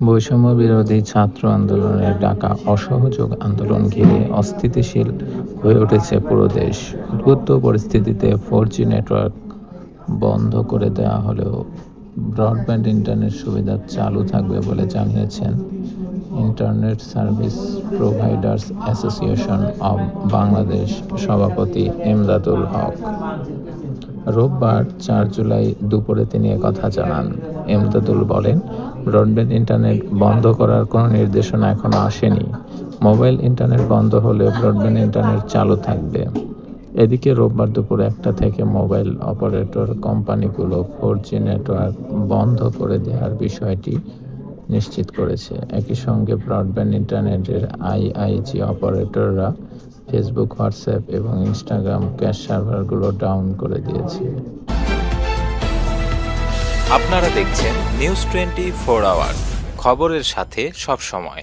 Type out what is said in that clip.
বৈষম্য বিরোধী ছাত্র আন্দোলনের ডাকা অসহযোগ আন্দোলন ঘিরে অস্থিতিশীল হয়ে উঠেছে পুরো দেশ। উদ্বুদ্ধ পরিস্থিতিতে ফোর জি নেটওয়ার্ক বন্ধ করে দেওয়া হলেও ব্রডব্যান্ড ইন্টারনেট সুবিধা চালু থাকবে বলে জানিয়েছেন internet service providers association of Bangladesh সভাপতি এমদাদুল হক। রোববার চার জুলাই দুপুরে তিনি একথা জানান। এমদাদুল বলেন ব্রডব্যান্ড ইন্টারনেট বন্ধ করার কোনো নির্দেশনা এখনও আসেনি। মোবাইল ইন্টারনেট বন্ধ হলে ব্রডব্যান্ড ইন্টারনেট চালু থাকবে। এদিকে রোববার দুপুর একটা থেকে মোবাইল অপারেটর কোম্পানিগুলো ফোর জি নেটওয়ার্ক বন্ধ করে দেওয়ার বিষয়টি নিশ্চিত করেছে। একই সঙ্গে ব্রডব্যান্ড ইন্টারনেটের আইআইজি অপারেটররা ফেসবুক, হোয়াটসঅ্যাপ এবং ইনস্টাগ্রাম ক্যাশ সার্ভারগুলো ডাউন করে দিয়েছে। আপনারা দেখছেন নিউজ টোয়েন্টি ফোর আওয়ার খবরের সাথে সব সময়